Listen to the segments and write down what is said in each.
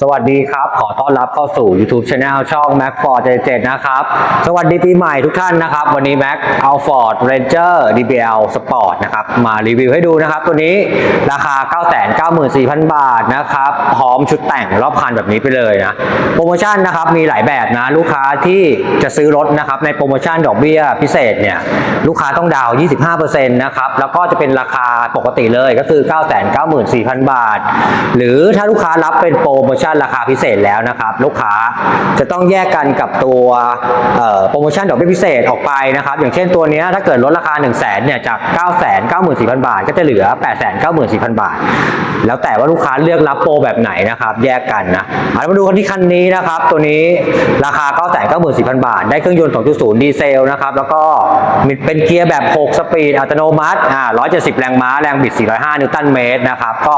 สวัสดีครับ ขอต้อนรับเข้าสู่ YouTube Channel ช่อง Mac Ford 77นะครับ สวัสดีปีใหม่ทุกท่านนะครับ วันนี้ Mac a l f o r d Ranger DBL Sport นะครับ มารีวิวให้ดูนะครับ ตัวนี้ราคา 994,000 บาทนะครับ พร้อมชุดแต่งรอบคันแบบนี้ไปเลยนะ โปรโมชั่นนะครับ มีหลายแบบนะ ลูกค้าที่จะซื้อรถนะครับ ในโปรโมชั่นดอกเบี้ยพิเศษเนี่ย ลูกค้าต้องดาวน์25%นะครับ แล้วก็จะเป็นราคาปกติเลยก็คือ 994,000 บาท หรือถ้าลูกค้ารับเป็นโปรโมชั่นราคาพิเศษแล้วนะครับ ลูกค้าจะต้องแยกกันกับตัวโปรโมชั่นดอกเบี้ยพิเศษออกไปนะครับ อย่างเช่นตัวนี้ถ้าเกิดลดราคา 1 0 0 0 0แเนี่ยจาก 994,000 บาท ก็จะเหลือ 894,000 บาท แล้วแต่ว่าลูกค้าเลือกรับโปรแบบไหนนะครับ แยกกันนะเอามาดูกันที่คันนี้นะครับ ตัวนี้ราคา 994,000 บาท ได้เครื่องยนต์ 2.0 ดีเซลนะครับแล้วก็มีเป็นเกียร์แบบ 6 สปีดอัตโนมัติอ่า170 แรงม้าแรงบิด 405 นิวตันเมตรนะครับก็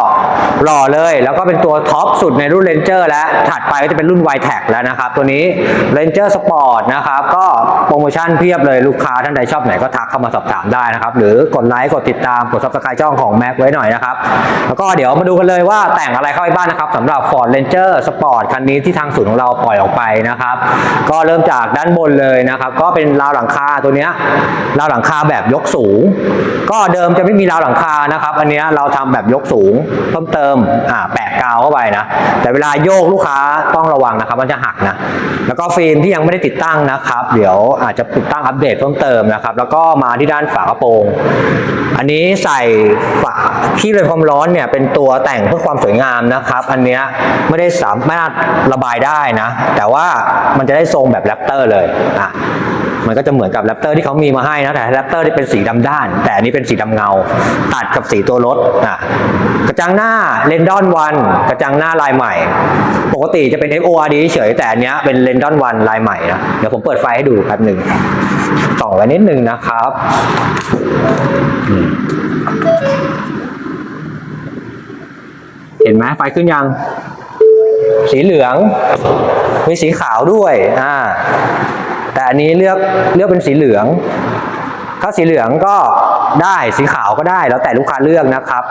หล่อเลยแล้วก็เป็นตัวท็อปสุดในรุ่น Ranger แล้วถัดไปก็จะเป็นรุ่น y t e c แล้วนะครับ ตัวนี้ Ranger Sport นะครับ ก็โปรโมชั่นเพียบเลยลูกค้าท่านใดชอบไหนก็ทักเข้ามาสอบถามได้นะครับ หรือกดไลค์กดติดตามกด subscribe ช่องของ Mac ไว้หน่อยนะครับ แล้วก็เดี๋ยวมาดูกันเลยว่าแต่งอะไรเข้าไปบ้างนะครับสำหรับ Ford Ranger Sport คันนี้ที่ทางศูนย์ของเราปล่อยออกไปนะครับ ก็เริ่มจากด้านบนเลยนะครับ ก็เป็นราวหลังคาตัวนี้ราวหลังคาแบบยกสูง ก็เดิมจะไม่มีราวหลังคานะครับ อันนี้เราทำแบบยกสูงเพิ่มเติมอ่าแปะกาวเข้าไปนะแต่เวลาาโยกลูกค้าต้องระวังนะครับ มันจะหักนะ แล้วก็ฟิล์มที่ยังไม่ได้ติดตั้งนะครับ เดี๋ยวอาจจะติดตั้งอัปเดตเพิ่มเติมนะครับ แล้วก็มาที่ด้านฝากระโปรง อันนี้ใส่ฝาขี้เลยความร้อนเนี่ยเป็นตัวแต่งเพื่อความสวยงามนะครับ อันเนี้ยไม่ได้สามารถระบายได้นะ แต่ว่ามันจะได้ทรงแบบแรปเตอร์เลยอะ มันก็จะเหมือนกับแรปเตอร์ที่เขามีมาให้นะแต่แรปเตอร์ที่เป็นสีดำด้าน แต่อันนี้เป็นสีดำเงา ตัดกับสีตัวรถอะกระจังหน้าเลนดอนวันกระจังหน้าลายใหม่ ปกติจะเป็น FORD เฉยแต่อันเนี้ยเป็นเลนดอนวันลายใหม่นะเดี๋ยวผมเปิดไฟให้ดูแป๊บหนึ่งส่องไว้นิดนึงนะครับเห็นไหมไฟขึ้นยัง สีเหลือง มีสีขาวด้วย อ่า แต่อันนี้เลือกเลือกเป็นสีเหลือง ถ้าสีเหลืองก็ ได้สีขาวก็ได้แล้วแต่ลูกค้าเลือกนะครับ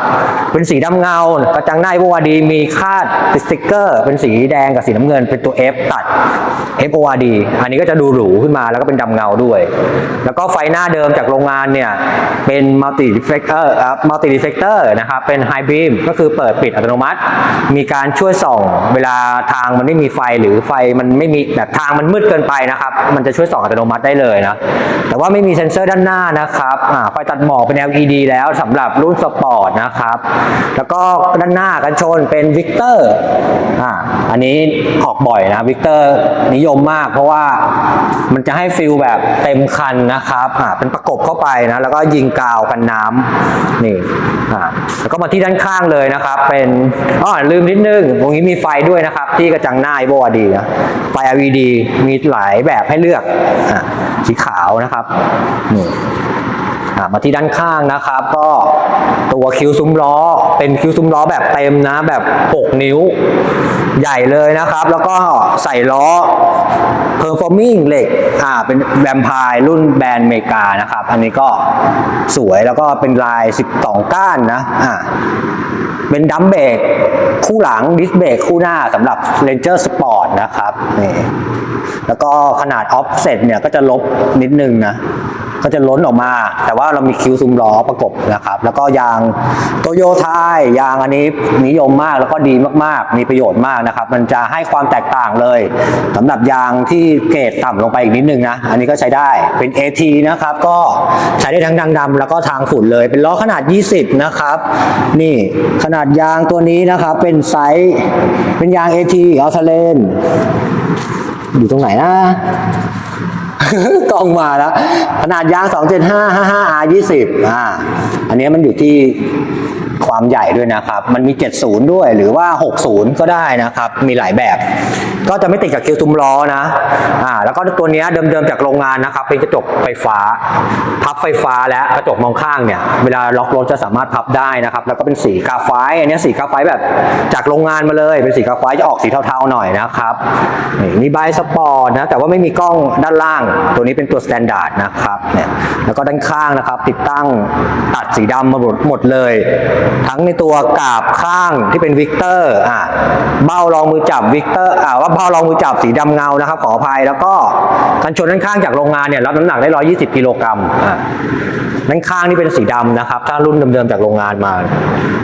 เป็นสีดำเงากระจังหน้า FORD มีคาดติสติกเกอร์ เป็นสีแดงกับสีน้ำเงินเป็นตัว F ตัด FORD อันนี้ก็จะดูหรูขึ้นมาแล้วก็เป็นดำเงาด้วย แล้วก็ไฟหน้าเดิมจากโรงงานเนี่ย เป็น multi reflector อะ multi reflector นะครับ เป็น high beam ก็คือเปิดปิดอัตโนมัติ มีการช่วยส่อง เวลาทางมันไม่มีไฟหรือไฟมันไม่มีแบบทางมันมืดเกินไปนะครับ มันจะช่วยส่องอัตโนมัติได้เลยนะ แต่ว่าไม่มีเซ็นเซอร์ด้านหน้านะครับไฟตัดหมออกเป็น LED แล้วสำหรับรุ่นสปอร์ตนะครับ แล้วก็ด้านหน้ากันชนเป็นวิกเตอร์อ่าอันนี้ออกบ่อยนะวิกเตอร์นิยมมาก เพราะว่ามันจะให้ฟิลแบบเต็มคันนะครับอ่าเป็นประกบเข้าไปนะแล้วก็ยิงกาวกันน้ำนี่อ่าแล้วก็มาที่ด้านข้างเลยนะครับ เป็นอ๋อลืมนิดนึงตรงนี้มีไฟด้วยนะครับ ที่กระจังหน้าไอโบวดีนะไฟ LED มีหลายแบบให้เลือกอ่าสีขาวนะครับนี่ มาที่ด้านข้างนะครับ ก็ตัวคิวซุ้มล้อ เป็นคิวซุ้มล้อแบบเต็มนะแบบ 6 นิ้วใหญ่เลยนะครับ แล้วก็ใส่ล้อ performing เหล็กอ่าเป็นแวมพร์รุ่นแบรนด์เมกานะครับ อันนี้ก็สวยแล้วก็เป็นลาย 12 ก้านนะอ่าเป็นดัมเบรกคู่หลังดิสเบรกคู่หน้าสำหรับ Ranger Sport นะครับนี่แล้วก็ขนาด offset เนี่ยก็จะลบนิดนึงนะ ก็จะล้นออกมา แต่ว่าเรามีคิ้วซุ้มล้อประกบนะครับ แล้วก็ยางโตโยไทยยางอันนี้นิยมมากแล้วก็ดีมากๆ มีประโยชน์มากนะครับ มันจะให้ความแตกต่างเลยสำหรับยางที่เกรดต่ำลงไปอีกนิดนึงนะ อันนี้ก็ใช้ได้เป็น AT นะครับ ก็ใช้ได้ทั้งดังดำแล้วก็ทางฝุ่นเลย เป็นล้อขนาด 20 นะครับ นี่ขนาดยางตัวนี้นะครับ เป็นไซส์เป็นยาง AT อัลทเลนอยู่ตรงไหนนะ กล้องมาแล้ว ขนาดยาง 275 55 R 20อ่า อันนี้มันอยู่ที่ ความใหญ่ด้วยนะครับ มันมี 70 ด้วยหรือว่า 60 ก็ได้นะครับ มีหลายแบบ ก็จะไม่ติดกับคิวซุ้มล้อนะอ่าแล้วก็ตัวนี้เดิมๆจากโรงงานนะครับ เป็นกระจกไฟฟ้า พับไฟฟ้าและกระจกมองข้างเนี่ย เวลาล็อกรถจะสามารถพับได้นะครับ แล้วก็เป็นสีกาไฟอันนี้สีกาไฟแบบจากโรงงานมาเลย เป็นสีกาไฟจะออกสีเทาๆหน่อยนะครับนี่มีใบสปอร์ตนะ แต่ว่าไม่มีกล้องด้านล่าง ตัวนี้เป็นตัวสแตนดาร์ดนะครับเนี่ยแล้วก็ด้านข้างนะครับ ติดตั้งตัดสีดำมาหมดหมดเลยทั้งในตัวกาบข้างที่เป็นวิกเตอร์อ่าเบ้ารองมือจับวิกเตอร์อ่าว่าเบ้ารองมือจับสีดำเงานะครับ ขออภัยแล้วก็กันชนด้านข้างจากโรงงานเนี่ยรับน้ำหนักได้ 120 กิโลกรัมอ่าด้านข้างนี่เป็นสีดำนะครับ ถ้ารุ่นเดิมๆจากโรงงานมา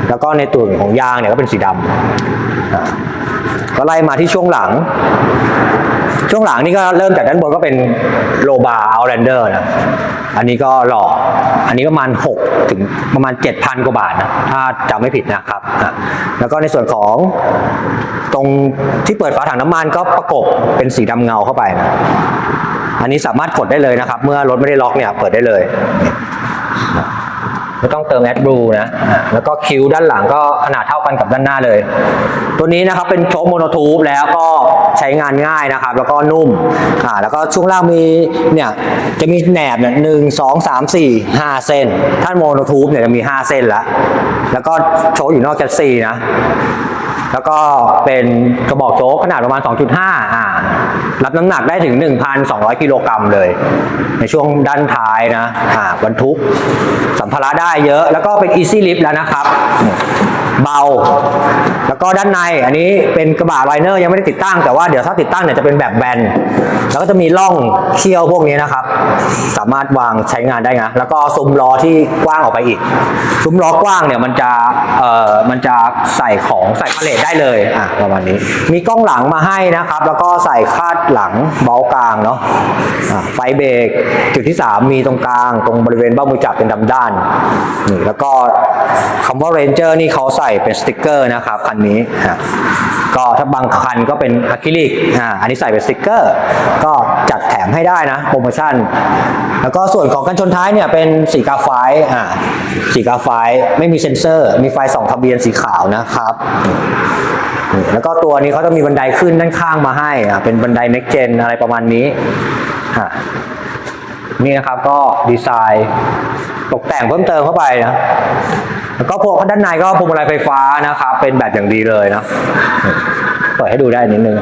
แล้วก็ในตุ่นของยางเนี่ยก็เป็นสีดำอ่าก็ไล่มาที่ช่วงหลัง ช่วงหลังนี่ก็เริ่มจากด้านบนก็เป็นโลบาเอาแลนเดอร์นะอันนี้ก็หล่ออันนี้ประมาณ 6 ถึงประมาณ 7,000 กว่าบาทนะถ้าจำไม่ผิดนะครับอะแล้วก็ในส่วนของตรงที่เปิดฝาถังน้ำมันก็ประกบเป็นสีดำเงาเข้าไปนะอันนี้สามารถกดได้เลยนะครับ เมื่อรถไม่ได้ล็อกเนี่ยเปิดได้เลย ไม่ต้องเติมแอดบลูนะอะแล้วก็คิ้วด้านหลังก็ขนาดเท่ากันกับด้านหน้าเลย ตัวนี้นะครับเป็นโชคโมโนทูบแล้วก็ใช้งานง่ายนะครับ แล้วก็นุ่มอ่าแล้วก็ช่วงล่างมีเนี่ยจะมีแหนบเนี่ยหนึ่งสองสามสี่ห้าเส้น ท่านโมโนทูบเนี่ยจะมีห้าเส้นละแล้วก็โชว์อยู่นอกแคสซีนะ แล้วก็เป็นกระบอกโจ๊กขนาดประมาณ 2.5อ่ารับน้ำหนักได้ถึง 1,200 กิโลกรัมเลย ในช่วงด้านท้ายนะอ่าบรรทุกสัมภาระได้เยอะแล้วก็เป็น easy lift แล้วนะครับ เบา แล้วก็ด้านในอันนี้เป็นกระบะไลเนอร์ยังไม่ได้ติดตั้งแต่ว่าเดี๋ยวถ้าติดตั้งเนี่ยจะเป็นแบบแบนแล้วก็จะมีร่องเคี่ยวพวกนี้นะครับ สามารถวางใช้งานได้นะแล้วก็ซุ้มล้อที่กว้างออกไปอีก ซุ้มล้อกว้างเนี่ยมันจะเอ่อมันจะใส่ของใส่พาเลทได้เลยอะประมาณนี้ มีกล้องหลังมาให้นะครับ แล้วก็ใส่คาดหลังเบาะกลางเนาะะไฟเบรกจุดที่ 3 มีตรงกลาง ตรงบริเวณเบ้ามือจับเป็นดำด้านนี่แล้วก็คำว่าเรนเจอร์นี่เขาใส่เป็นสติกเกอร์นะครับคันนี้อะ ก็ถ้าบางคันก็เป็นอะคริลิกอ่าอันนี้ใส่เป็นสติกเกอร์ ก็จัดแถมให้ได้นะโปรโมชั่น แล้วก็ส่วนของกันชนท้ายเนี่ยเป็นสีกาไฟอ่าสีกาไฟไม่มีเซ็นเซอร์ มีไฟส่องทะเบียนสีขาวนะครับแล้วก็ตัวนี้เขาจะมีบันไดขึ้นด้านข้างมาให้อ่าเป็นบันได next gen อะไรประมาณนี้อ่านี่นะครับก็ดีไซน์ตกแต่งเพิ่มเติมเข้าไปนะ แล้วก็พวกด้านในก็พวงมาลัยไฟฟ้านะครับ เป็นแบบอย่างดีเลยนะ เปิดให้ดูได้นิดนึง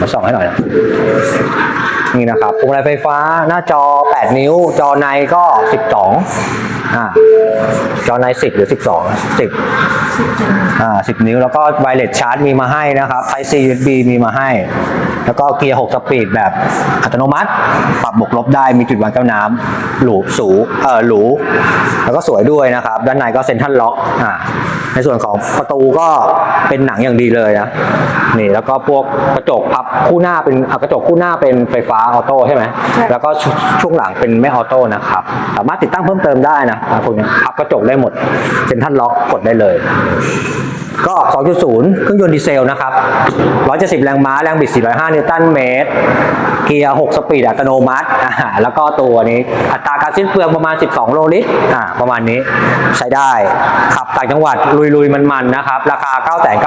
มาส่องให้หน่อยนะนี่นะครับพวงมาลัยไฟฟ้าหน้าจอ 8 นิ้ว จอในก็ 12อ่าจอใน 10 หรือ 12 10อ่า10 นิ้ว แล้วก็ไวเลสชาร์จมีมาให้นะครับ Type C USB มีมาให้ แล้วก็เกียร์ 6 สปีดแบบอัตโนมัติ ปรับบวกลบได้มีจุดวางแก้วน้ำหรูสูเออหรู แล้วก็สวยด้วยนะครับ ด้านในก็เซ็นทรัลล็อกอ่า ในส่วนของประตูก็เป็นหนังอย่างดีเลยนะ นี่แล้วก็พวกกระจกพับคู่หน้าเป็นอะกระจกคู่หน้าเป็นไฟฟ้าออโต้ใช่ไหมใช่ แล้วก็ชช่วงหลังเป็นไม่ออโต้นะครับสามารถติดตั้งเพิ่มเติมได้นะพวกนี้พับกระจกได้หมดเซ็นทรัลล็อกกดได้เลย ก็ 2.0 เครื่องยนต์ดีเซลนะครับ 170 แรงม้า แรงบิด 405 นิวตันเมตร เกียร์ 6 สปีดอัตโนมัติอ่าแล้วก็ตัวนี้อัตราการสิ้นเปลืองประมาณ 12 โลลิตรอ่าประมาณนี้ใช้ได้ ขับต่างจังหวัดลุยๆ มันๆ นะครับ ราคา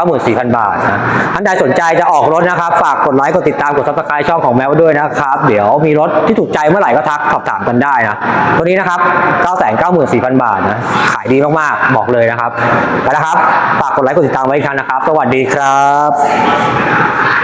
994,000 บาทนะท่านใดสนใจจะออกรถนะครับ ฝากกดไลค์กดติดตามกดซับสไครต์ช่องของแมวด้วยนะครับ เดี๋ยวมีรถที่ถูกใจเมื่อไหร่ก็ทักสอบถามกันได้นะตัวนี้นะครับ 994,000 บาทนะ ขายดีมากๆ บอกเลยนะครับไปแล้วครับ ฝากกดไลค์กดติดตามไว้อีกครั้งนะครับ สวัสดีครับ